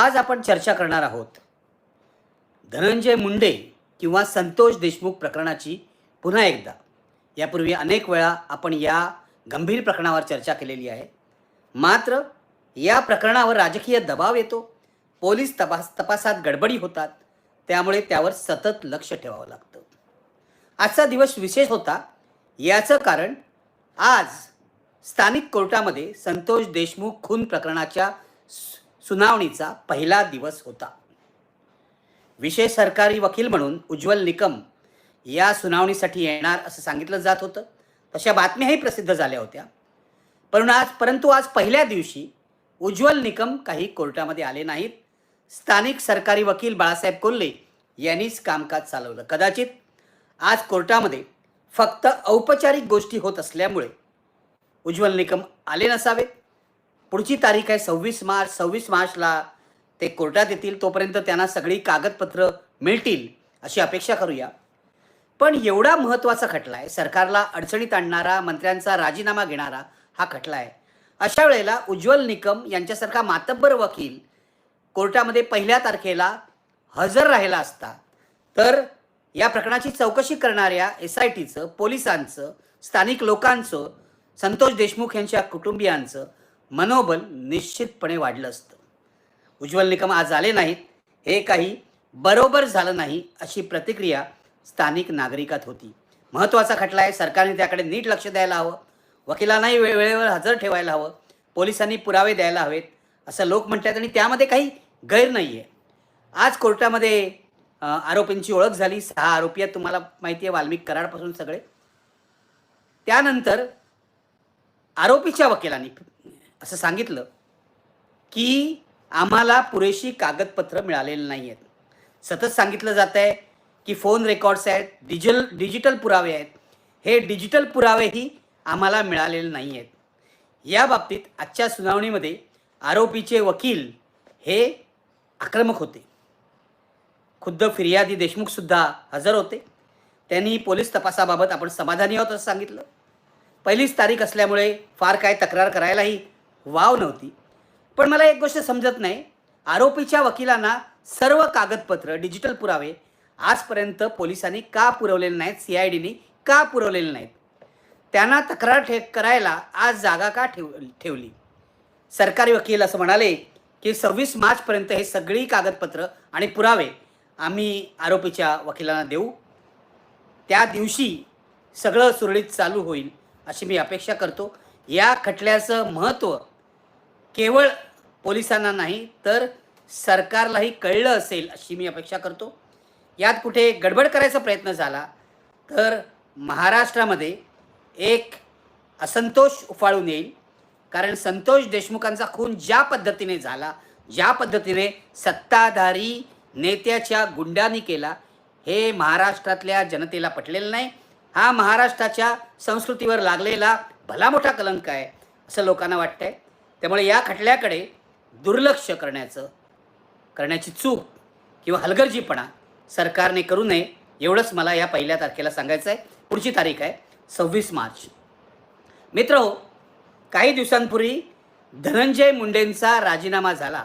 आज आपण चर्चा करणार आहोत. धनंजय मुंडे किंवा संतोष देशमुख प्रकरणाची पुन्हा एकदा. यापूर्वी अनेक वेळा आपण या गंभीर प्रकरणावर चर्चा केलेली आहे. मात्र या प्रकरणावर राजकीय दबाव येतो. पोलीस तपास तपासात गडबडी होतात. त्यामुळे त्यावर सतत लक्ष ठेवावं लागतं. आजचा दिवस विशेष होता. याचं कारण आज स्थानिक कोर्टामध्ये संतोष देशमुख खून प्रकरणाच्या सुनावणीचा पहिला दिवस होता. विशेष सरकारी वकील म्हणून उज्ज्वल निकम या सुनावणीसाठी येणार असं सांगितलं जात होतं. तशा बातम्याही प्रसिद्ध झाल्या होत्या. पण आज परंतु आज पहिल्या दिवशी उज्ज्वल निकम काही कोर्टामध्ये आले नाहीत. स्थानिक सरकारी वकील बाळासाहेब कोल्हे यांनीच कामकाज चालवलं. कदाचित आज कोर्टामध्ये फक्त औपचारिक गोष्टी होत असल्यामुळे उज्ज्वल निकम आले नसावेत. पुढची तारीख आहे सव्वीस मार्च सव्वीस मार्चला ते कोर्टात येतील तोपर्यंत त्यांना सगळी कागदपत्र मिळतील अशी अपेक्षा करूया. पण एवढा महत्त्वाचा खटला आहे सरकारला अडचणीत आणणारा मंत्र्यांचा राजीनामा घेणारा हा खटला आहे. अशा वेळेला उज्ज्वल निकम यांच्यासारखा मातब्बर वकील कोर्टामध्ये पहिल्या तारखेला हजर राहिला असता तर या प्रकरणाची चौकशी करणाऱ्या एस आय टीचं पोलिसांचं स्थानिक लोकांचं संतोष देशमुख यांच्या कुटुंबियांचं मनोबल निश्चितपणे वाढलं असतं. उज्ज्वल निकम आज आले नाहीत. हे काही बरोबर झालं नाही अशी प्रतिक्रिया स्थानिक नागरिकात होती. महत्त्वाचा खटला आहे. सरकारने त्याकडे नीट लक्ष द्यायला हवं. वकिलांनाही वेळेवर हजर ठेवायला हवं. पोलिसांनी पुरावे द्यायला हवेत. असं लोक म्हणतात आणि त्यामध्ये काही गैर नाही आहे आज कोर्टामध्ये आरोपींची ओळख झाली. सहा आरोपी आहेत. तुम्हाला माहिती आहे वाल्मिक कराडपासून सगळे. त्यानंतर आरोपीच्या वकिलांनी असं सांगितलं की आम्हाला पुरेशी कागदपत्र मिळालेली नाही आहेत सतत सांगितलं जात आहे की फोन रेकॉर्ड्स आहेत डिजिटल डिजिटल पुरावे आहेत. हे डिजिटल पुरावेही आम्हाला मिळालेले नाही आहेत या बाबतीत आजच्या सुनावणीमध्ये आरोपीचे वकील हे आक्रमक होते. खुद्द फिर्यादी देशमुखसुद्धा हजर होते. त्यांनी पोलीस तपासाबाबत आपण समाधानी आहोत असं सांगितलं. पहिलीच तारीख असल्यामुळे फार काय तक्रार करायलाही वाव नव्हती. पण मला एक गोष्ट समजत नाही. आरोपीच्या वकिलांना सर्व कागदपत्र डिजिटल पुरावे आजपर्यंत पोलिसांनी का पुरवलेले नाहीत? सी आय डीनी का पुरवलेले नाहीत? त्यांना तक्रार ठे करायला आज जागा का ठेव ठेवली? सरकारी वकील असं म्हणाले की सव्वीस मार्चपर्यंत हे सगळी कागदपत्र आणि पुरावे आम्ही आरोपीच्या वकिलांना देऊ. त्या दिवशी सगळं सुरळीत चालू होईल अशी मी अपेक्षा करतो. या खटल्याचं महत्त्व केवळ पोलिसांना नाही तर सरकारलाही कळलं असेल अशी मी अपेक्षा करतो. यात कुठे गडबड करायचा प्रयत्न झाला तर महाराष्ट्रामध्ये एक असंतोष उफाळून येईल. कारण संतोष देशमुखांचा खून ज्या पद्धतीने झाला ज्या पद्धतीने सत्ताधारी नेत्याच्या गुंडांनी केला हे महाराष्ट्रातल्या जनतेला पटलेलं नाही. हा महाराष्ट्राच्या संस्कृतीवर लागलेला भला मोठा कलंक आहे असं लोकांना वाटतंय. त्यामुळे या खटल्याकडे दुर्लक्ष करण्याचं करण्याची चूक किंवा हलगर्जीपणा सरकारने करू नये एवढंच मला या पहिल्या तारखेला सांगायचं आहे पुढची तारीख आहे सव्वीस मार्च. मित्र हो काही दिवसांपूर्वी धनंजय मुंडेंचा राजीनामा झाला.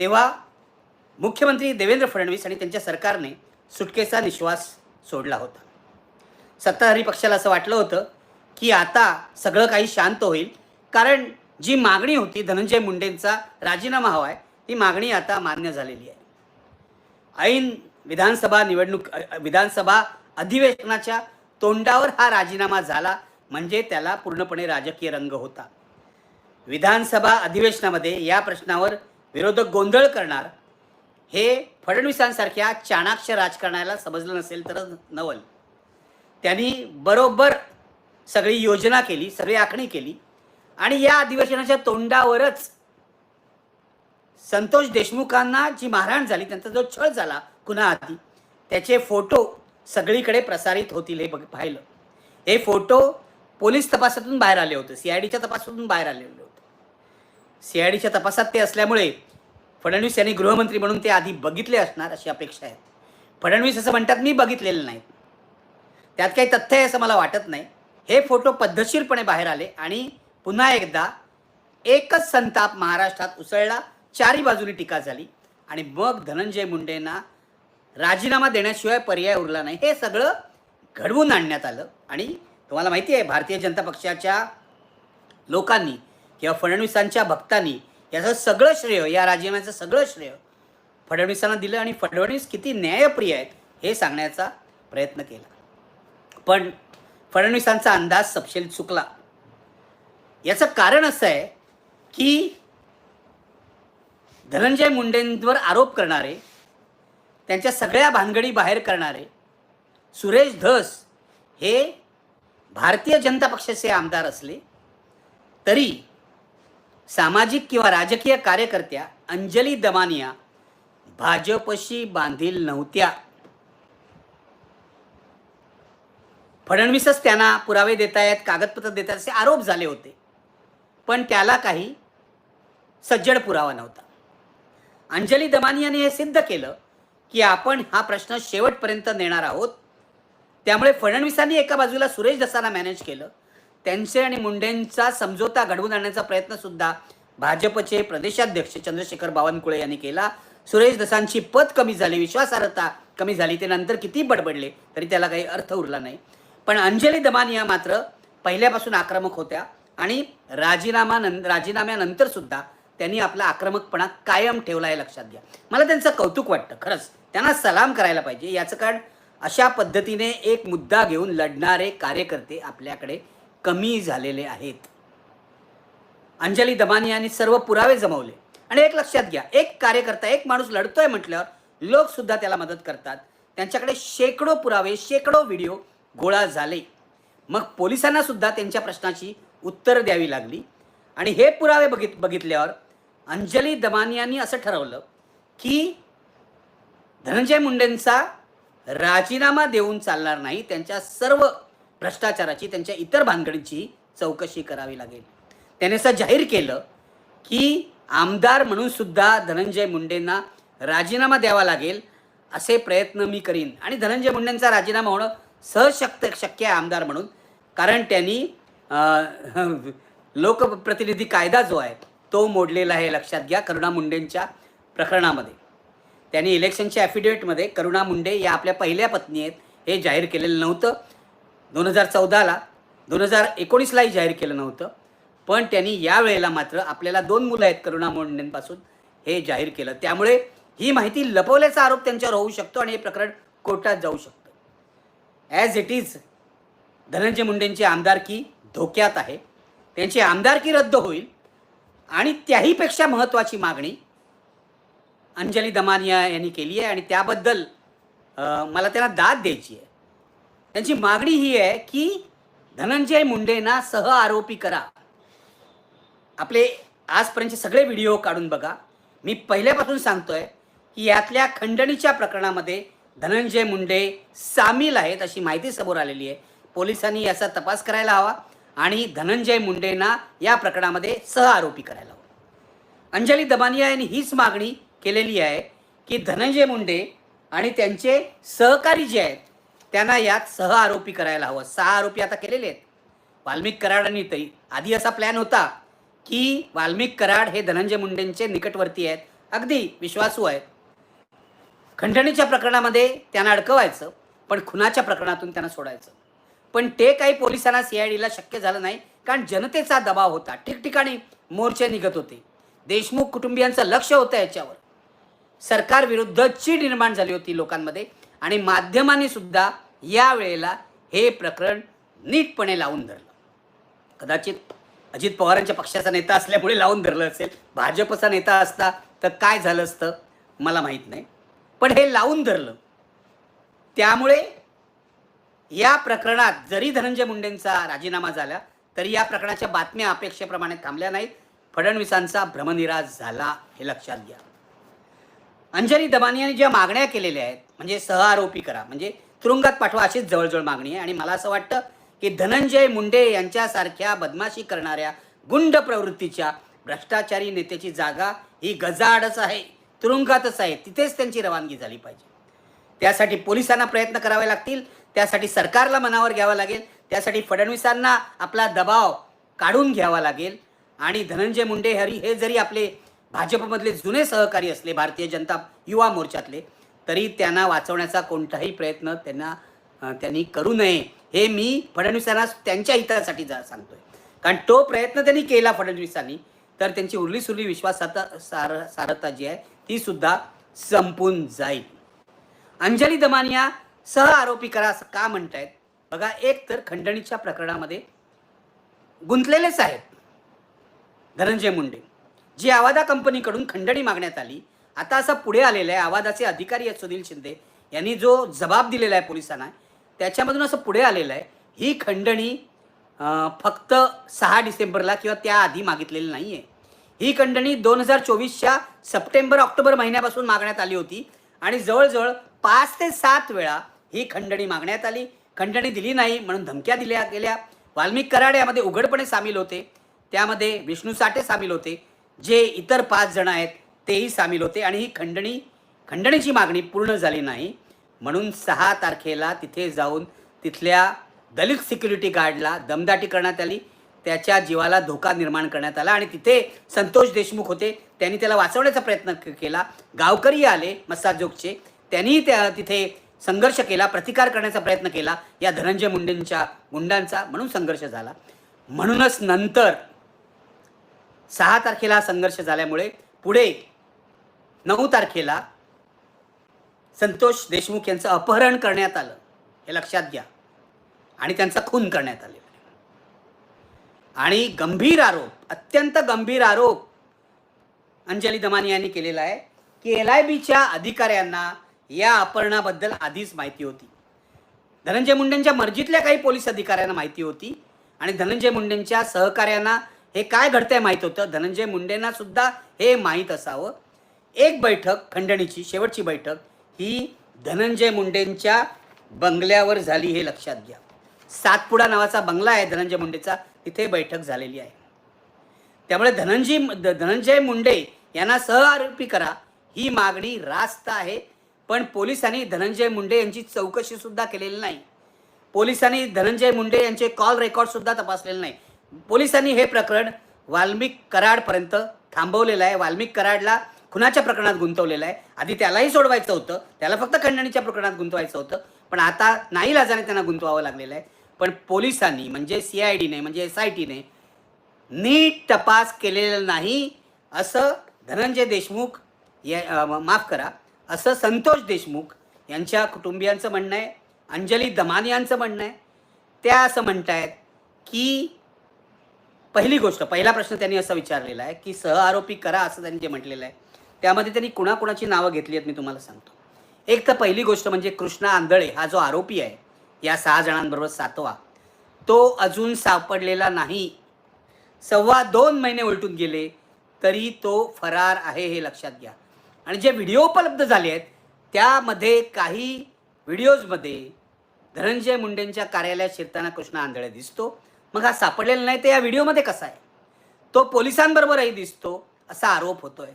तेव्हा मुख्यमंत्री देवेंद्र फडणवीस आणि त्यांच्या सरकारने सुटकेचा निश्वास सोडला होता. सत्ताधारी पक्षाला असं वाटलं होतं की आता सगळं काही शांत होईल कारण जी मागणी होती धनंजय मुंडेंचा राजीनामा हवा आहे ती मागणी आता मान्य झालेली आहे. ऐन विधानसभा निवडणूक विधानसभा अधिवेशनाच्या तोंडावर हा राजीनामा झाला म्हणजे त्याला पूर्णपणे राजकीय रंग होता. विधानसभा अधिवेशनामध्ये या प्रश्नावर विरोधक गोंधळ करणार हे फडणवीसांसारख्या चाणाक्ष राजकारणाला समजलं नसेल तर नवल. त्यांनी बरोबर सगळी योजना केली सगळी आखणी केली आणि या अधिवेशनाच्या तोंडावरच संतोष देशमुखांना जी मारहाण झाली त्यांचा जो छळ झाला कुणा आधी त्याचे फोटो सगळीकडे प्रसारित होतील हे बघ पाहिलं. हे फोटो पोलीस तपासातून बाहेर आले होते सी आय डीच्या तपासातून बाहेर आलेले होते. सी आय डीच्या तपासात ते असल्यामुळे फडणवीस यांनी गृहमंत्री म्हणून ते आधी बघितले असणार अशी अपेक्षा आहे. फडणवीस असं म्हणतात मी बघितलेलं नाही. त्यात काही तथ्य आहे असं मला वाटत नाही. हे फोटो पद्धतशीरपणे बाहेर आले आणि पुन्हा एकदा एकच संताप महाराष्ट्रात उसळला चारी बाजूनी टीका झाली आणि मग धनंजय मुंडेंना राजीनामा देण्याशिवाय पर्याय उरला नाही. हे सगळं घडवून आणण्यात आलं आणि तुम्हाला माहिती आहे भारतीय जनता पक्षाच्या लोकांनी किंवा फडणवीसांच्या भक्तांनी याचं सगळं श्रेय या राजीनाम्याचं सगळं श्रेय फडणवीसांना दिलं आणि फडणवीस किती न्यायप्रिय आहेत हे सांगण्याचा प्रयत्न केला. पण फडणवीसांचा अंदाज सपशेल चुकला. याचं कारण असं आहे की धनंजय मुंडेंवर आरोप करणारे त्यांच्या सगळ्या भानगडी बाहेर करणारे सुरेश धस हे भारतीय जनता पक्षाचे आमदार असले तरी सामाजिक किंवा राजकीय कार्यकर्त्या अंजली दमानिया भाजपशी बांधील नव्हत्या. फडणवीसच त्यांना पुरावे देतायत कागदपत्र देत आहेत असे आरोप झाले होते. पण त्याला काही सज्जड पुरावा नव्हता. अंजली दमानियाने हे सिद्ध केलं की आपण हा प्रश्न शेवटपर्यंत नेणार आहोत. त्यामुळे फडणवीसांनी एका बाजूला सुरेश दसाना मॅनेज केलं. त्यांचे आणि मुंडेंचा समझोता घडवून आणण्याचा प्रयत्नसुद्धा भाजपचे प्रदेशाध्यक्ष चंद्रशेखर बावनकुळे यांनी केला. सुरेश दसांची पत कमी झाली विश्वासार्हता कमी झाली ते नंतर किती बडबडले तरी त्याला काही अर्थ उरला नाही. पण अंजली दमानिया मात्र पहिल्यापासून आक्रमक होत्या. आणि राजीनामा नं राजीनाम्यानंतर सुद्धा त्यांनी आपला आक्रमकपणा कायम ठेवला आहे लक्षात घ्या. मला त्यांचं कौतुक वाटतं खरंच. त्यांना सलाम करायला पाहिजे. याचं कारण अशा पद्धतीने एक मुद्दा घेऊन लढणारे कार्यकर्ते आपल्याकडे कमी झालेले आहेत. अंजली दमानी यांनी सर्व पुरावे जमवले. आणि एक लक्षात घ्या एक कार्यकर्ता एक माणूस लढतोय म्हटल्यावर लोक सुद्धा त्याला मदत करतात. त्यांच्याकडे शेकडो पुरावे शेकडो व्हिडिओ गोळा झाले. मग पोलिसांना सुद्धा त्यांच्या प्रश्नाची उत्तर द्यावी लागली. आणि हे पुरावे बघित बघितल्यावर अंजली दमानियांनी असं ठरवलं की धनंजय मुंडेंचा राजीनामा देऊन चालणार नाही त्यांच्या सर्व भ्रष्टाचाराची त्यांच्या इतर भानगडीची चौकशी करावी लागेल. त्याने असं जाहीर केलं की आमदार म्हणून सुद्धा धनंजय मुंडेंना राजीनामा द्यावा लागेल असे प्रयत्न मी करीन. आणि धनंजय मुंडेंचा राजीनामा होणं सहज शक्य शक्य आहे आमदार म्हणून कारण त्यांनी लोकप्रतिनिधी कायदा जो आहे तो मोडलेला आहे लक्षात घ्या करुणा मुंडेंच्या प्रकरणामध्ये. त्यांनी इलेक्शनच्या ॲफिडेविटमध्ये करुणा मुंडे या आपल्या पहिल्या पत्नी आहेत हे जाहीर केलेलं नव्हतं. दोन हजार चौदाला दोन हजार एकोणीसलाही जाहीर केलं नव्हतं. पण त्यांनी यावेळेला मात्र आपल्याला दोन मुलं आहेत करुणा मुंडेंपासून हे जाहीर केलं. त्यामुळे ही माहिती लपवल्याचा आरोप त्यांच्यावर होऊ शकतो आणि हे प्रकरण कोर्टात जाऊ शकतं. ॲज इट इज धनंजय मुंडेंची आमदारकी धोक्यात आहे. त्यांची आमदारकी रद्द होईल. आणि त्याहीपेक्षा महत्त्वाची मागणी अंजली दमानिया यांनी केली आहे. आणि त्याबद्दल मला त्यांना दाद द्यायची आहे. त्यांची मागणी ही आहे की धनंजय मुंडेंना सह आरोपी करा. आपले आजपर्यंतचे सगळे व्हिडिओ काढून बघा. मी पहिल्यापासून सांगतोय की यातल्या खंडणीच्या प्रकरणामध्ये धनंजय मुंडे सामील आहेत अशी माहिती समोर आलेली आहे. पोलिसांनी याचा तपास करायला हवा. आणि धनंजय मुंडेंना या प्रकरणामध्ये सह आरोपी करायला हवं. अंजली दमानिया यांनी हीच मागणी केलेली आहे की धनंजय मुंडे आणि त्यांचे सहकारी जे आहेत त्यांना यात सह आरोपी करायला हवं. सहा आरोपी आता केलेले आहेत. वाल्मिक कराडांनी तरी आधी असा प्लॅन होता की वाल्मिक कराड हे धनंजय मुंडेंचे निकटवर्ती आहेत. अगदी विश्वासू आहेत. खंडणीच्या प्रकरणामध्ये त्यांना अडकवायचं पण खुनाच्या प्रकरणातून त्यांना सोडायचं. पण ते काही पोलिसांना सी आय डीला शक्य झालं नाही कारण जनतेचा दबाव होता. ठिकठिकाणी मोर्चे निघत होते. देशमुख कुटुंबियांचं लक्ष होतं याच्यावर. सरकार विरुद्ध चीड निर्माण झाली होती लोकांमध्ये आणि माध्यमांनी सुद्धा या वेळेला हे प्रकरण नीटपणे लावून धरलं. कदाचित अजित पवारांच्या पक्षाचा नेता असल्यामुळे लावून धरलं असेल भाजपचा नेता असता तर काय झालं असतं मला माहीत नाही. पण हे लावून धरलं. त्यामुळे या प्रकरणात जरी धनंजय मुंडेंचा राजीनामा झाला तरी या प्रकरणाच्या बातम्या अपेक्षेप्रमाणे थांबल्या नाहीत. फडणवीसांचा भ्रमनिराश झाला हे लक्षात घ्या. अंजली दबानी यांनी ज्या मागण्या केलेल्या आहेत म्हणजे सहआरोपी करा म्हणजे तुरुंगात पाठवा अशीच जवळजवळ मागणी आहे. आणि मला असं वाटतं की धनंजय मुंडे यांच्यासारख्या बदमाशी करणाऱ्या गुंड प्रवृत्तीच्या भ्रष्टाचारी नेत्याची जागा ही गजाआडच आहे तुरुंगातच आहे. तिथेच त्यांची रवानगी झाली पाहिजे. त्यासाठी पोलिसांना प्रयत्न करावे लागतील. त्यासाठी सरकारला मनावर घ्यावा लागेल. त्यासाठी फडणवीसांना आपला दबाव काढून घ्यावा लागेल. आणि धनंजय मुंडे हरी हे जरी आपले भाजपमधले जुने सहकारी असले भारतीय जनता युवा मोर्चातले तरी त्यांना वाचवण्याचा कोणताही प्रयत्न त्यांना त्यांनी करू नये. हे मी फडणवीसांना त्यांच्या हितासाठी जा सांगतोय. कारण तो प्रयत्न त्यांनी केला फडणवीसांनी तर त्यांची उरली सुरली विश्वासाता सार सारता जी आहे ती सुद्धा संपून जाईल. अंजली दमानिया सह आरोपी करा असं का म्हणतायत? बघा एक तर खंडणीच्या प्रकरणामध्ये गुंतलेलेच आहेत धनंजय मुंडे जी आवादा कंपनीकडून खंडणी मागण्यात आली आता असं पुढे आलेलं आहे आवादाचे अधिकारी आहेत सुनील शिंदे यांनी जो जबाब दिलेला आहे पोलिसांना त्याच्यामधून असं पुढे आलेलं आहे ही खंडणी फक्त सहा डिसेंबरला किंवा त्याआधी मागितलेली नाही आहे ही खंडणी दोन हजार चोवीसच्या सप्टेंबर ऑक्टोबर महिन्यापासून मागण्यात आली होती आणि जवळजवळ पाच ते सात वेळा ही खंडणी मागण्यात आली. खंडणी दिली नाही म्हणून धमक्या दिल्या गेल्या. वाल्मिक कराड यामध्ये उघडपणे सामील होते. त्यामध्ये विष्णू साठे सामील होते. जे इतर पाच जण आहेत तेही सामील होते आणि ही खंडणी खंडणीची मागणी पूर्ण झाली नाही. म्हणून सहा तारखेला तिथे जाऊन तिथल्या दलित सिक्युरिटी गार्डला दमदाटी करण्यात आली. त्याच्या जीवाला धोका निर्माण करण्यात आला आणि तिथे संतोष देशमुख होते. त्यांनी त्याला वाचवण्याचा प्रयत्न केला. गावकरी आले मस्साजोगचे. त्यांनी त्या तिथे संघर्ष केला प्रतिकार करण्याचा प्रयत्न केला या धनंजय मुंडेंच्या गुंडांचा म्हणून संघर्ष झाला. म्हणूनच नंतर सहा तारखेला हा संघर्ष झाल्यामुळे पुढे नऊ तारखेला संतोष देशमुख यांचं अपहरण करण्यात आलं. हे लक्षात घ्या. आणि त्यांचा खून करण्यात आले. आणि गंभीर आरोप अत्यंत गंभीर आरोप अंजली दमानी यांनी केलेला आहे की एल आय बीच्या अधिकाऱ्यांना या अपहरणाबद्दल आधीच माहिती होती. धनंजय मुंडेंच्या मर्जीतल्या काही पोलीस अधिकाऱ्यांना माहिती होती आणि धनंजय मुंडेंच्या सहकार्यांना हे काय घडतंय माहीत होतं? धनंजय मुंडेंना सुद्धा हे माहीत असावं. एक बैठक खंडणीची शेवटची बैठक ही धनंजय मुंडेंच्या बंगल्यावर झाली हे लक्षात घ्या. सातपुडा नावाचा बंगला आहे धनंजय मुंडेचा तिथे बैठक झालेली आहे. त्यामुळे धनंजय धनंजय मुंडे यांना सहआरोपी करा ही मागणी रास्त आहे. पण पोलिसांनी धनंजय मुंडे यांची चौकशी सुद्धा केलेली नाही. पोलिसांनी धनंजय मुंडे यांचे कॉल रेकॉर्ड सुद्धा तपासलेले नाही. पोलिसांनी हे प्रकरण वाल्मिक कराडपर्यंत थांबवलेलं आहे. वाल्मिक कराडला खुनाच्या प्रकरणात गुंतवलेलं आहे. आधी त्यालाही सोडवायचं होतं. त्याला फक्त खंडणीच्या प्रकरणात गुंतवायचं होतं. पण आता नाही लाजाने त्यांना गुंतवावं लागलेलं आहे. पण पोलिसांनी म्हणजे सी आय डीने म्हणजे एस आय टीने नीट तपास केलेला नाही असं धनंजय देशमुख या माफ करा असं संतोष देशमुख यांच्या कुटुंबियांचं म्हणणं आहे अंजली दमान यांचं म्हणणं आहे. त्या असं म्हणतायत की पहिली गोष्ट पहिला प्रश्न त्यांनी असा विचारलेला आहे की सह आरोपी करा असं त्यांनी जे म्हटलेलं आहे त्यामध्ये त्यांनी कुणाकुणाची नावं घेतली आहेत मी तुम्हाला सांगतो. एक तर पहिली गोष्ट म्हणजे कृष्णा आंधळे हा जो आरोपी आहे या सहा जणांबरोबर सातवा तो अजून सापडलेला नाही. सव्वा दोन महिने उलटून गेले तरी तो फरार आहे हे लक्षात घ्या. आणि जे व्हिडिओ उपलब्ध झाले आहेत त्यामध्ये काही व्हिडिओजमध्ये धनंजय मुंडेंच्या कार्यालयात शिरताना कृष्णा आंधळे दिसतो. मग हा सापडलेला नाही तर या व्हिडिओमध्ये कसा आहे? तो पोलिसांबरोबरही दिसतो असा आरोप होतो आहे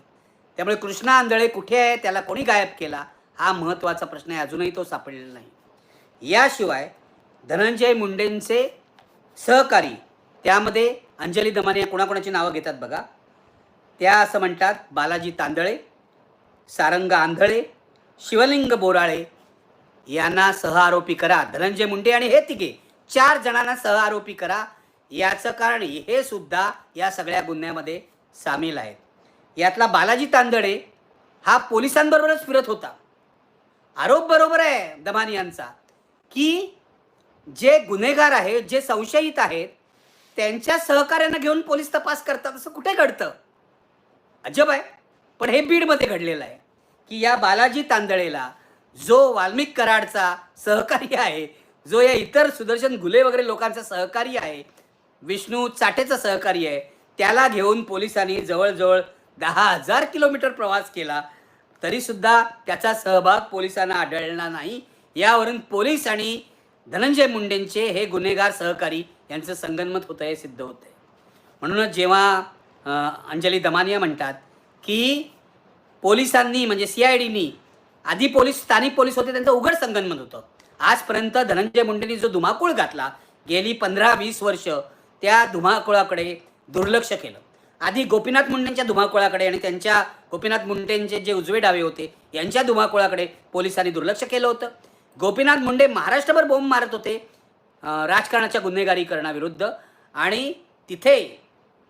त्यामुळे कृष्णा आंधळे कुठे आहे त्याला कोणी गायब केला हा महत्त्वाचा प्रश्न आहे अजूनही तो सापडलेला नाही. याशिवाय धनंजय मुंडेंचे सहकारी त्यामध्ये अंजली दमाने कोणाकोणाची नावं घेतात बघा. त्या असं म्हणतात बालाजी तांदळे सारंग आंधळे शिवलिंग बोराळे यांना सहआरोपी करा. धनंजय मुंडे आणि हे तिघे चार जणांना सहआरोपी करा. याचं कारण हे सुद्धा या सगळ्या गुन्ह्यामध्ये सामील आहेत. यातला बालाजी तांदळे हा पोलिसांबरोबरच फिरत होता. आरोप बरोबर आहे दमानी यांचा की जे गुन्हेगार आहेत जे संशयित आहेत त्यांच्या सहकार्यानं घेऊन पोलीस तपास करतात. असं कुठे घडतं? अजब आहे. पण हे बीडमध्ये घडलेलं आहे की या बालाजी तांदळेला जो वाल्मिक कराडचा सहकारी आहे जो या इतर सुदर्शन घुले वगैरे लोकांचा सहकारी आहे विष्णू चाटेचा सहकारी आहे त्याला घेऊन पोलिसांनी जवळजवळ दहा हजार किलोमीटर प्रवास केला तरीसुद्धा त्याचा सहभाग पोलिसांना आढळला नाही. यावरून पोलीस आणि धनंजय मुंडेंचे हे गुन्हेगार सहकारी यांचं संगनमत होतं हे सिद्ध होतं आहे म्हणूनच जेव्हा अंजली दमानिया म्हणतात की पोलिसांनी म्हणजे सी आय डीनी आधी पोलीस स्थानिक पोलीस होते त्यांचं उघड संगनमत होतं. आजपर्यंत धनंजय मुंडेंनी जो धुमाकूळ घातला गेली पंधरा वीस वर्ष त्या धुमाकुळाकडे दुर्लक्ष केलं. आधी गोपीनाथ मुंडेंच्या धुमाकुळाकडे आणि त्यांच्या गोपीनाथ मुंडेंचे जे उजवे डावे होते यांच्या धुमाकुळाकडे पोलिसांनी दुर्लक्ष केलं होतं. गोपीनाथ मुंडे महाराष्ट्रभर बोंब मारत होते राजकारणाच्या गुन्हेगारीकरणाविरुद्ध. आणि तिथे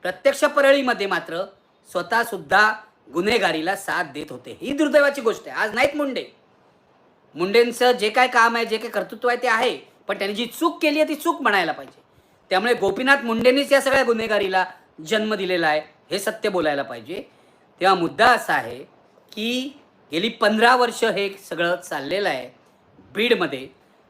प्रत्यक्ष परळीमध्ये मात्र स्वतःसुद्धा गुन्हेगारीला साथ देत होते. ही दुर्दैवाची गोष्ट आहे. आज नाहीत मुंडे. मुंडेंचं जे काय काम आहे जे काय कर्तृत्व आहे ते आहे. पण त्यांनी जी चूक केली आहे ती चूक म्हणायला पाहिजे. त्यामुळे गोपीनाथ मुंडेंनीच या सगळ्या गुन्हेगारीला जन्म दिलेला आहे हे सत्य बोलायला पाहिजे. तेव्हा मुद्दा असा आहे की गेली पंधरा वर्ष हे सगळं चाललेलं आहे बीडमध्ये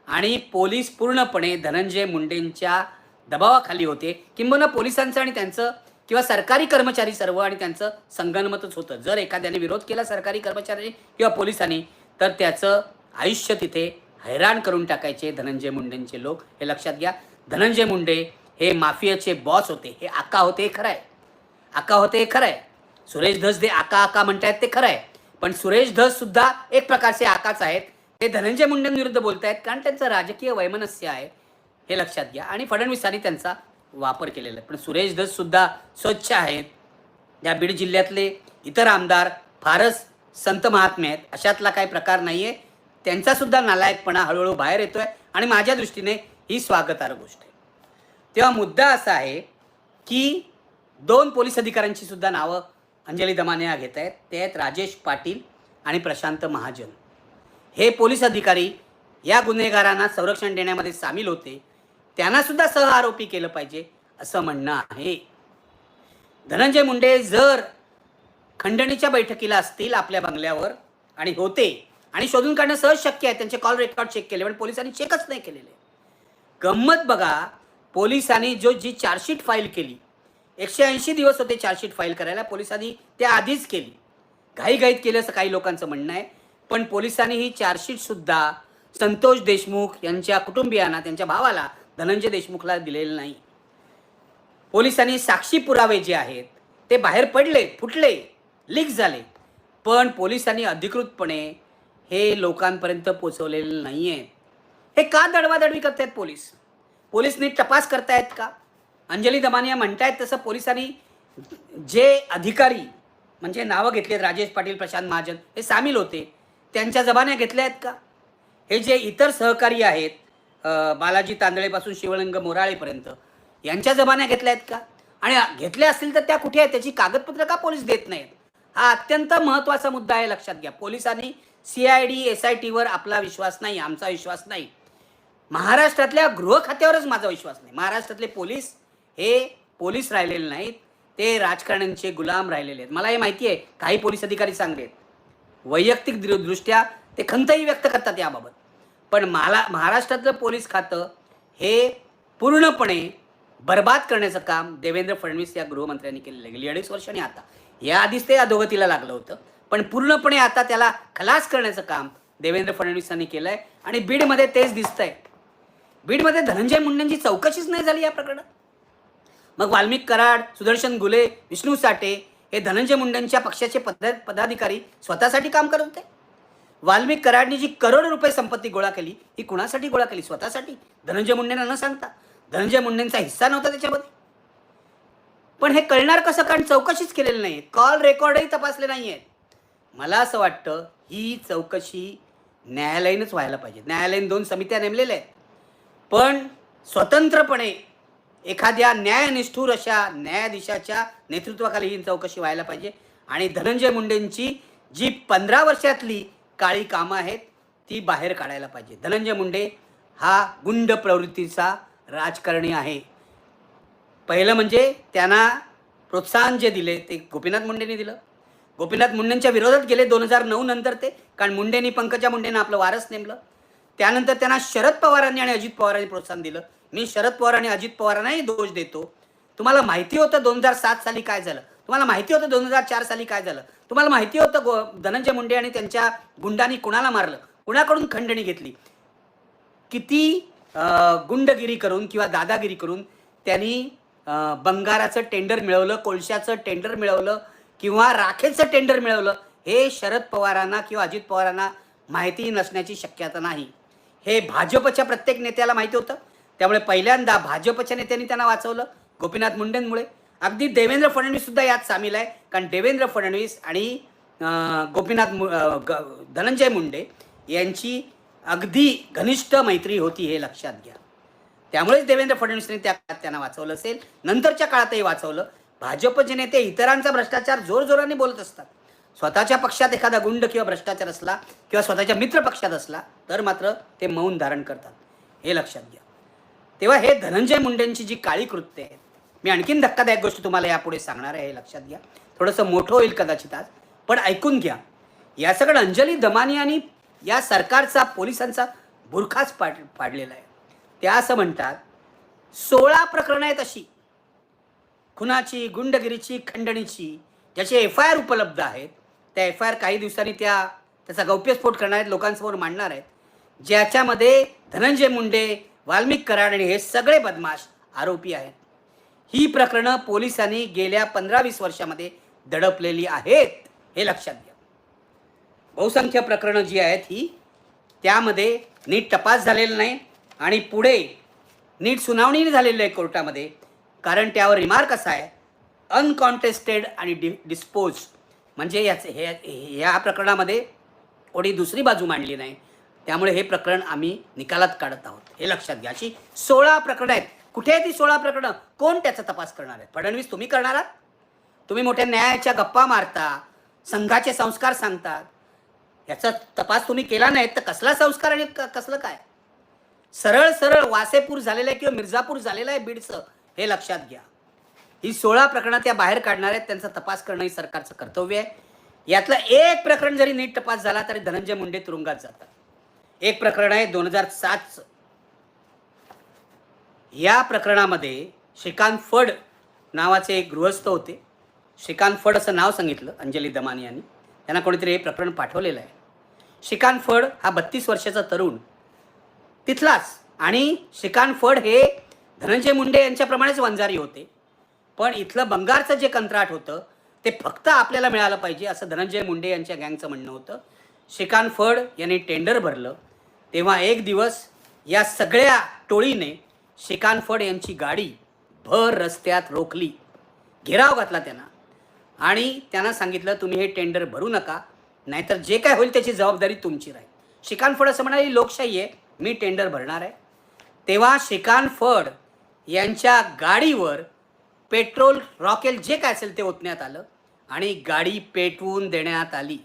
आणि पोलीस पूर्णपणे धनंजय मुंडेंच्या दबावाखाली होते. किंबहुना पोलिसांचं आणि त्यांचं किंवा सरकारी कर्मचारी सर्व आणि त्यांचं संगनमतच होतं. जर एखाद्याने विरोध केला सरकारी कर्मचारी किंवा पोलिसांनी तर त्याचं आयुष्य तिथे हैराण करून टाकायचे धनंजय मुंडेंचे लोक. हे लक्षात घ्या. धनंजय मुंडे हे माफियाचे बॉस होते. हे आका होते हे खरं आहे आका होते हे खरं आहे सुरेश धस जे आका आका म्हणतायत ते खरं आहे पण सुरेश धस सुद्धा एक प्रकारचे आकाच आहेत. ते धनंजय मुंडेंविरुद्ध आहेत कारण त्यांचं राजकीय वैमनस्य आहे हे लक्षात घ्या. आणि फडणवीसांनी त्यांचा वापर केलेला आहे. पण सुरेश धस स्वच्छ आहेत. या बीड जिल्ह्यातले इतर आमदार फारच संत महात्मे आहेत. अशातला काही प्रकार नाही आहे त्यांचासुद्धा नालायकपणा हळूहळू बाहेर येतो आहे आणि माझ्या दृष्टीने ही स्वागतार्ह गोष्ट आहे. तेव्हा मुद्दा असा आहे की दोन पोलीस अधिकाऱ्यांची सुद्धा नावं अंजली दमाने या घेत आहेत. ते आहेत राजेश पाटील आणि प्रशांत महाजन. हे पोलीस अधिकारी या गुन्हेगारांना संरक्षण देण्यामध्ये सामील होते. त्यांना सुद्धा सह आरोपी केलं पाहिजे असं म्हणणं आहे. धनंजय मुंडे जर खंडणीच्या बैठकीला असतील आपल्या बंगल्यावर आणि होते आणि शोधून काढणं सहज शक्य आहे त्यांचे कॉल रेकॉर्ड चेक केले पण पोलिसांनी चेकच नाही केलेले. गंमत बघा पोलिसांनी जो जी चार्जशीट फाईल केली एकशे ऐंशी दिवस होते चार्जशीट फाईल करायला पोलिसांनी त्या आधीच केली. घाईघाईत केलं असं काही लोकांचं म्हणणं आहे पण पोलिसांनी ही चार्जशीटसुद्धा संतोष देशमुख यांच्या कुटुंबियांना त्यांच्या भावाला धनंजय देशमुखला दिलेलं नाही. पोलिसांनी साक्षी पुरावे जे आहेत ते बाहेर पडले फुटले लीक झाले. पण पोलिसांनी अधिकृतपणे हे लोकांपर्यंत पोचवलेलं नाही आहे हे का दडवादडवी करतायत पोलीस? पोलीस नीट तपास करतायत का? अंजली दमानिया म्हणतायत तसं पोलिसांनी जे अधिकारी म्हणजे नावं घेतलेत राजेश पाटील प्रशांत महाजन हे सामील होते त्यांच्या जबान्या घेतल्या आहेत का? हे जे इतर सहकारी आहेत बालाजी तांदळेपासून शिवलिंग मोराळेपर्यंत. यांच्या जबान्या घेतल्या आहेत का? आणि घेतल्या असतील तर त्या कुठे आहेत? त्याची कागदपत्र का पोलीस देत नाहीत? हा अत्यंत महत्त्वाचा मुद्दा आहे लक्षात घ्या. पोलिसांनी C I D S I टीवर आपला विश्वास नाही आमचा विश्वास नाही. महाराष्ट्रातल्या गृह खात्यावरच माझा विश्वास नाही. महाराष्ट्रातले पोलीस हे पोलीस राहिलेले नाहीत. ते राजकारण्यांचे गुलाम राहिलेले आहेत. मला हे माहिती आहे. काही पोलीस अधिकारी चांगले आहेत. वैयक्तिक दृष्ट्या ते खंतही व्यक्त करतात याबाबत. पण मला महाराष्ट्रातलं पोलीस खातं हे पूर्णपणे बर्बाद करण्याचं काम देवेंद्र फडणवीस या गृहमंत्र्यांनी केलेलं गेली अडीच वर्षांनी आता. याआधीच ते अधोगतीला लागलं होतं. पण पूर्णपणे आता त्याला खलास करण्याचं काम देवेंद्र फडणवीसांनी केलं आहे आणि बीडमध्ये तेच दिसतंय. बीडमध्ये धनंजय मुंडेंची चौकशीच नाही झाली या प्रकरणात. मग वाल्मिक कराड सुदर्शन गुले विष्णू साठे हे धनंजय मुंडेंच्या पक्षाचे पद पदाधिकारी स्वतःसाठी काम करत होते? वाल्मिक कराडनी जी करोड रुपये संपत्ती गोळा केली ही कुणासाठी गोळा केली? स्वतःसाठी? धनंजय मुंडेंना न सांगता. धनंजय मुंडेंचा हिस्सा नव्हता त्याच्यामध्ये. पण हे कळणार कसं? कारण चौकशीच केलेली नाही कॉल रेकॉर्डही तपासले नाही आहेत मला असं वाटतं ही चौकशी न्यायालयीनच व्हायला पाहिजे. न्यायालयीन दोन समित्या नेमलेल्या आहेत. पण स्वतंत्रपणे एखाद्या न्यायनिष्ठूर अशा न्यायाधीशाच्या नेतृत्वाखाली ही चौकशी व्हायला पाहिजे. आणि धनंजय मुंडेंची जी पंधरा वर्षातली काळी कामं आहेत ती बाहेर काढायला पाहिजे. धनंजय मुंडे हा गुंड प्रवृत्तीचा राजकारणी आहे. पहिलं म्हणजे त्यांना प्रोत्साहन जे दिले ते गोपीनाथ मुंडेंनी दिलं. गोपीनाथ मुंडेंच्या विरोधात गेले दोन हजार नऊ नंतर ते कारण मुंडेंनी पंकजा मुंडेंना आपलं वारस नेमलं. त्यानंतर त्यांना शरद पवारांनी आणि अजित पवारांनी प्रोत्साहन दिलं. मी शरद पवार आणि अजित पवारांनाही दोष देतो. तुम्हाला माहिती होतं दोन हजार सात साली काय झालं? तुम्हाला माहिती होतं दोन हजार चार साली काय झालं? तुम्हाला माहिती होतं गो धनंजय मुंडे आणि त्यांच्या गुंडांनी कुणाला मारलं? कुणाकडून खंडणी घेतली? किती गुंडगिरी करून किंवा दादागिरी करून त्यांनी बंगाराचं टेंडर मिळवलं कोळशाचं टेंडर मिळवलं किंवा राखेचं टेंडर मिळवलं हे शरद पवारांना किंवा अजित पवारांना माहिती नसण्याची शक्यता नाही. हे भाजपच्या प्रत्येक नेत्याला माहिती होतं. त्यामुळे पहिल्यांदा भाजपच्या नेत्यांनी त्यांना वाचवलं गोपीनाथ मुंडेंमुळे. अगदी देवेंद्र फडणवीस सुद्धा यात सामील आहे. कारण देवेंद्र फडणवीस आणि गोपीनाथ मु- ग- धनंजय मुंडे यांची अगदी घनिष्ठ मैत्री होती हे लक्षात घ्या. त्यामुळेच देवेंद्र फडणवीसने त्या काळात त्यांना वाचवलं असेल. नंतरच्या काळातही वाचवलं. भाजपचे नेते इतरांचा भ्रष्टाचार जोरजोराने बोलत असतात. स्वतःच्या पक्षात एखादा गुंड किंवा भ्रष्टाचार असला किंवा स्वतःच्या मित्र पक्षात असला तर मात्र ते मौन धारण करतात. हे लक्षात घ्या. तेव्हा हे धनंजय मुंडेंची जी काळी कृत्य आहेत मी आणखीन धक्कादायक गोष्ट तुम्हाला यापुढे सांगणार आहे हे लक्षात घ्या. थोडंसं मोठं होईल कदाचित आज पण ऐकून घ्या. या सगळं अंजली दमानी आणि या सरकारचा पोलिसांचा बुरखाच पाड पाडलेला आहे. त्या असं म्हणतात सोळा प्रकरणं आहेत अशी. खुनाची गुंडगिरीची खंडणीची ज्याचे एफ आय आर उपलब्ध आहेत त्या एफ आय आर काही दिवसांनी त्या त्याचा गौप्यस्फोट करणार आहेत लोकांसमोर मांडणार आहेत. ज्याच्यामध्ये धनंजय मुंडे वाल्मिक कराड आणि हे सगळे बदमाश आरोपी आहेत. ही प्रकरणं पोलिसांनी गेल्या पंधरा वीस वर्षामध्ये दडपलेली आहेत हे लक्षात घ्या. बहुसंख्य प्रकरणं जी आहेत ही त्यामध्ये नीट तपास झालेला नाही आणि पुढे नीट सुनावणी झालेली आहे कोर्टामध्ये कारण त्यावर रिमार्क असा आहे अनकॉन्टेस्टेड आणि डि डिस्पोज म्हणजे याचे हे या प्रकरणामध्ये कोणी दुसरी बाजू मांडली नाही. त्यामुळे हे प्रकरण आम्ही निकालात काढत आहोत. हे लक्षात घ्या. अशी सोळा प्रकरणं आहेत. कुठे आहे ती सोळा प्रकरणं? कोण त्याचा तपास करणार आहे? फडणवीस तुम्ही करणार आहात? तुम्ही मोठ्या न्यायाच्या गप्पा मारता संघाचे संस्कार सांगतात. याचा तपास तुम्ही केला नाही तर कसला संस्कार आणि क- कसलं काय? सरळ सरळ वासेपूर झालेलं आहे किंवा मिर्झापूर झालेलं आहे बीडचं हे लक्षात घ्या. ही सोळा प्रकरणं त्या बाहेर काढणार आहेत त्यांचा तपास करणं हे सरकारचं कर्तव्य आहे. यातलं एक प्रकरण जरी नीट तपास झाला तरी धनंजय मुंडे तुरुंगात जातात. एक प्रकरण आहे दोन हजार सातचं. या प्रकरणामध्ये श्रीकांत फड नावाचे एक गृहस्थ होते. श्रीकांत फड असं नाव सांगितलं अंजली दमानी यांनी. त्यांना कोणीतरी हे प्रकरण पाठवलेलं आहे. श्रीकांत फड हा बत्तीस वर्षाचा तरुण. तिथलाच. आणि श्रीकांत फड हे धनंजय मुंडे यांच्याप्रमाणेच वंजारी होते. पण इथलं बंगारचं जे कंत्राट होतं ते फक्त आपल्याला मिळालं पाहिजे असं धनंजय मुंडे यांच्या गँगचं म्हणणं होतं. श्रीकांत फड यांनी टेंडर भरलं. तेव्हा एक दिवस या सगळ्या टोळीने शिकानफड यांची गाडी भर रस्त्यात रोखली. घेराव घातला त्यांना. आणि त्यांना सांगितलं तुम्ही हे टेंडर भरू नका नाहीतर जे काय होईल त्याची जबाबदारी तुमची राहील. शिकानफड असं म्हणाले लोकशाही आहे मी टेंडर भरणार आहे. तेव्हा शिकानफड यांच्या गाडीवर पेट्रोल रॉकेल जे काय असेल ते ओतण्यात आलं आणि गाडी पेटवून देण्यात आली.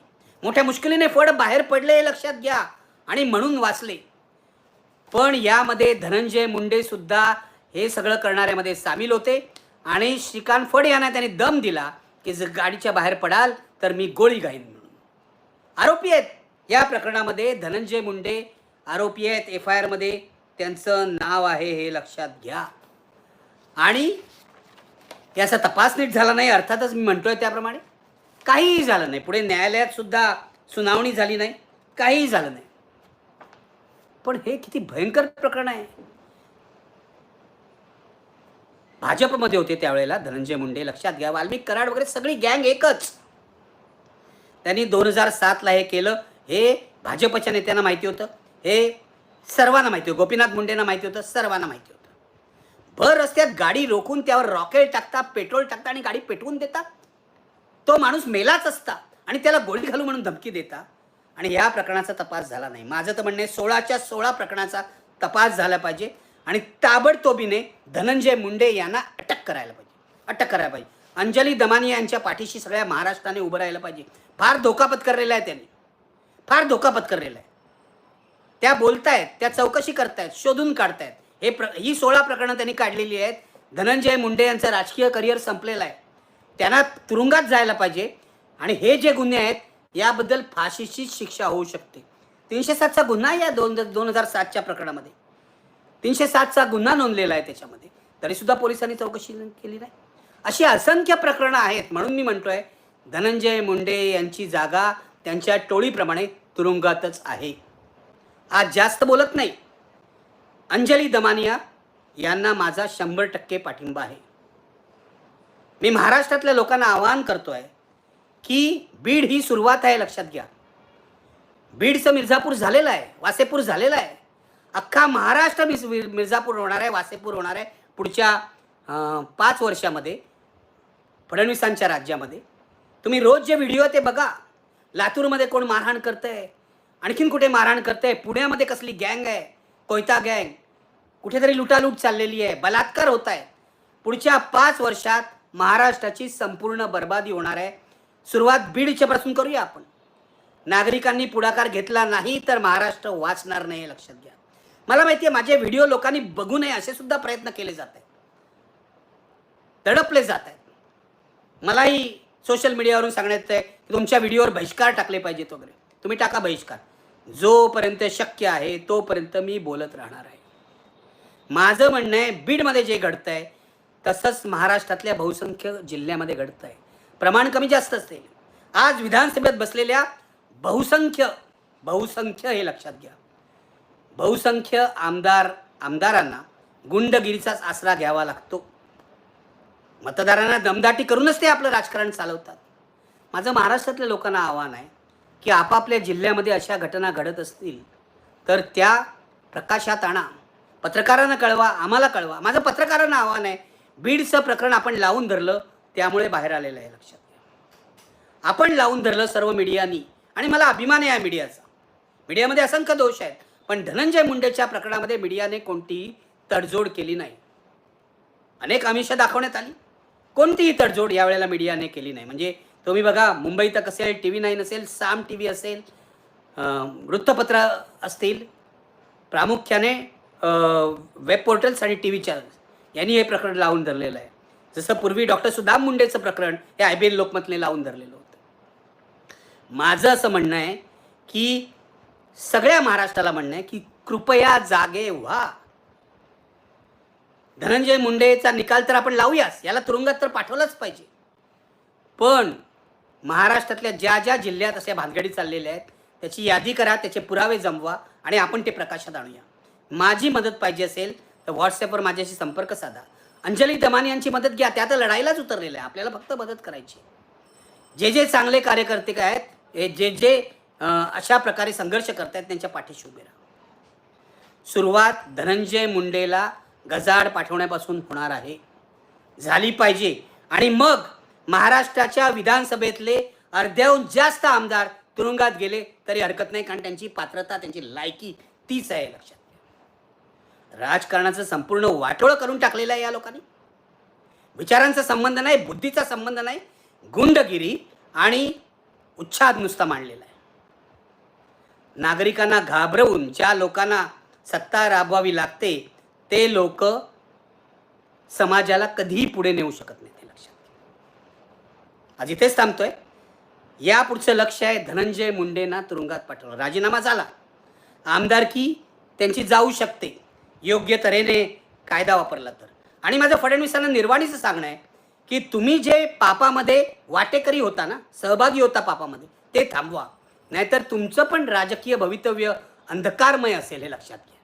मोठ्या मुश्किलीने फड बाहेर पडले हे लक्षात घ्या आणि म्हणून वाचले. पण यामध्ये धनंजय मुंडे सुद्धा हे सगळं करणाऱ्यामध्ये सामील होते. आणि श्रीकांत फड यांना त्याने दम दिला की जर गाडीच्या बाहेर पडाल तर मी गोळी घाईन म्हणून. आरोपी आहेत. या प्रकरणामध्ये धनंजय मुंडे आरोपी आहेत. एफ आय आरमध्ये त्यांचं नाव आहे हे लक्षात घ्या. आणि याचा तपास नीट झाला नाही अर्थातच मी म्हणतोय त्याप्रमाणे. काहीही झालं नाही. पुढे न्यायालयात सुद्धा सुनावणी झाली नाही. काहीही झालं नाही. पण हे किती भयंकर प्रकरण आहे. भाजपमध्ये होते त्यावेळेला धनंजय मुंडे. लक्षात घ्या वाल्मिक कराड वगैरे सगळी गँग एकच. त्यांनी दोन हजार सातला हे केलं. हे भाजपच्या नेत्यांना माहिती होतं. हे सर्वांना माहिती होतं. गोपीनाथ मुंडेंना माहिती होतं. सर्वांना माहिती होतं. भर रस्त्यात गाडी रोखून त्यावर रॉकेट टाकता पेट्रोल टाकता आणि गाडी पेटवून देता तो माणूस मेलाच असता आणि त्याला गोळी घालू म्हणून धमकी देता. आणि या प्रकरणाचा तपास झाला नाही. माझं तर म्हणणं आहे सोळाच्या सोळा प्रकरणाचा तपास झाला पाहिजे आणि ताबडतोबीने धनंजय मुंडे यांना अटक करायला पाहिजे. अटक करायला पाहिजे. अंजली दमानी यांच्या पाठीशी सगळ्या महाराष्ट्राने उभं राहिलं पाहिजे. फार धोका पत्करलेला आहे त्यांनी. फार धोका पत्करलेला आहे. त्या बोलतायत त्या चौकशी करतायत शोधून काढतायत. हे प्र ही सोळा प्रकरणं त्यांनी काढलेली आहेत. धनंजय मुंडे यांचं राजकीय करिअर संपलेलं आहे. त्यांना तुरुंगात जायला पाहिजे. आणि हे जे गुन्हे आहेत याबद्दल फाशीची शिक्षा होऊ शकते. तीनशे सातचा गुन्हा या दोन दोन हजार सातच्या प्रकरणामध्ये. तीनशे सातचा गुन्हा नोंदलेला आहे त्याच्यामध्ये. तरीसुद्धा पोलिसांनी चौकशी केली नाही. अशी असंख्य प्रकरणं आहेत म्हणून मी म्हणतोय धनंजय मुंडे यांची जागा त्यांच्या टोळीप्रमाणे तुरुंगातच आहे. आज जास्त बोलत नाही. अंजली दमानिया यांना माझा शंभर टक्के पाठिंबा आहे. मी महाराष्ट्रातल्या लोकांना आवाहन करतोय की बीड ही सुरुवात आहे लक्षात घ्या. बीडचं मिर्झापूर झालेलं आहे वासेपूर झालेलं आहे. अख्खा महाराष्ट्र मिस मिर- मिर्झापूर होणार आहे वासेपूर होणार आहे पुढच्या पाच वर्षामध्ये फडणवीसांच्या राज्यामध्ये. तुम्ही रोज जे व्हिडिओ ते बघा. लातूरमध्ये कोण मारहाण करतंय? आणखीन कुठे मारहाण करतंय? पुण्यामध्ये कसली गँग आहे? कोयता गँग. कुठेतरी लुटालूट चाललेली आहे बलात्कार होत आहे. पुढच्या पाच वर्षात महाराष्ट्राची संपूर्ण बर्बादी होणार आहे. सुरुवात बीडच्या पासून करूया आपण. नागरिकांनी पुढाकार घेतला नाही तर महाराष्ट्र वाचणार नाही हे लक्षात घ्या. मला माहिती आहे माझे व्हिडिओ लोकांनी बघू नये असे सुद्धा प्रयत्न केले जात आहेत. तडपले जात आहेत. मलाही सोशल मीडियावरून सांगण्यात आहे की तुमच्या व्हिडिओवर बहिष्कार टाकले पाहिजेत वगैरे. तुम्ही टाका बहिष्कार. जोपर्यंत शक्य आहे तोपर्यंत मी बोलत राहणार आहे. माझं म्हणणं आहे बीडमध्ये जे घडतं आहे तसंच महाराष्ट्रातल्या बहुसंख्य जिल्ह्यामध्ये घडतं आहे प्रमाण कमी जास्त असेल. आज विधानसभेत बसलेल्या बहुसंख्य बहुसंख्य हे लक्षात घ्या. बहुसंख्य आमदार आमदारांना गुंडगिरीचाच आसरा घ्यावा लागतो. मतदारांना दमदाटी करूनच ते आपलं राजकारण चालवतात. माझं महाराष्ट्रातल्या लोकांना आव्हान आहे की आपापल्या जिल्ह्यामध्ये अशा घटना घडत असतील तर त्या प्रकाशात आणा. पत्रकारांना कळवा आम्हाला कळवा. माझं पत्रकारांना आव्हान आहे. बीडचं प्रकरण आपण लावून धरलं त्यामुळे बाहेर आलेलं आहे लक्षात घ्या. आपण लावून धरलं सर्व मीडियानी आणि मला अभिमान आहे या मीडियाचा मीडियामध्ये असंख्य दोष आहेत पण धनंजय मुंडेच्या प्रकरणामध्ये मीडियाने कोणतीही तडजोड केली नाही. अनेक आमिष दाखवण्यात आली. कोणतीही तडजोड यावेळेला मीडियाने केली नाही. म्हणजे तुम्ही बघा मुंबई तक असेल टी व्ही नाईन असेल साम टी व्ही असेल वृत्तपत्र असतील. प्रामुख्याने वेब पोर्टल्स आणि टी व्ही चॅनल्स यांनी हे प्रकरण लावून धरलेलं आहे. जसं पूर्वी डॉक्टर सुदाम मुंडेचं प्रकरण हे आय बी एल लोकमतने लावून धरलेलं होतं. माझं असं म्हणणं आहे की सगळ्या महाराष्ट्राला म्हणणं आहे की कृपया जागे व्हा. धनंजय मुंडेचा निकाल तर आपण लावूयाच याला तुरुंगात तर पाठवलंच पाहिजे. पण महाराष्ट्रातल्या ज्या ज्या जिल्ह्यात अशा भानगडी चाललेल्या आहेत त्याची यादी करा त्याचे पुरावे जमवा आणि आपण ते प्रकाशात आणूया. माझी मदत पाहिजे असेल तर व्हॉट्सॲपवर माझ्याशी संपर्क साधा. अंजली दमानी यांची मदत घ्या. त्या तर लढाईलाच उतरलेल्या आहे आपल्याला फक्त मदत करायची जे जे चांगले कार्यकर्ते काय आहेत हे जे जे अशा प्रकारे संघर्ष करतायत त्यांच्या पाठीशी उभे राहा. सुरुवात धनंजय मुंडेला गजाड पाठवण्यापासून होणार आहे. झाली पाहिजे. आणि मग महाराष्ट्राच्या विधानसभेतले अर्ध्याहून जास्त आमदार तुरुंगात गेले तरी हरकत नाही कारण त्यांची पात्रता त्यांची लायकी तीच आहे लक्षात. राजकारणाचं संपूर्ण वाटोळं करून टाकलेलं आहे या लोकांनी. विचारांचा संबंध नाही बुद्धीचा संबंध नाही गुंडगिरी आणि उच्छाद नुसता मांडलेला आहे. नागरिकांना घाबरवून ज्या लोकांना सत्ता राबवावी लागते ते लोक समाजाला कधीही पुढे नेऊ शकत नाही ते लक्षात आज इथेच थांबतोय. या पुढचं लक्ष आहे धनंजय मुंडेंना तुरुंगात पाठवलं राजीनामा झाला. आमदारकी त्यांची जाऊ शकते. योग्य तऱ्हेने कायदा वापरला तर. आणि माझं फडणवीसांना निर्वाणीचं सांगणं आहे की तुम्ही जे पापामध्ये वाटेकरी होता ना सहभागी होता पापामध्ये ते थांबवा. नाहीतर तुमचं पण राजकीय भवितव्य अंधकारमय असेल हे लक्षात घ्या.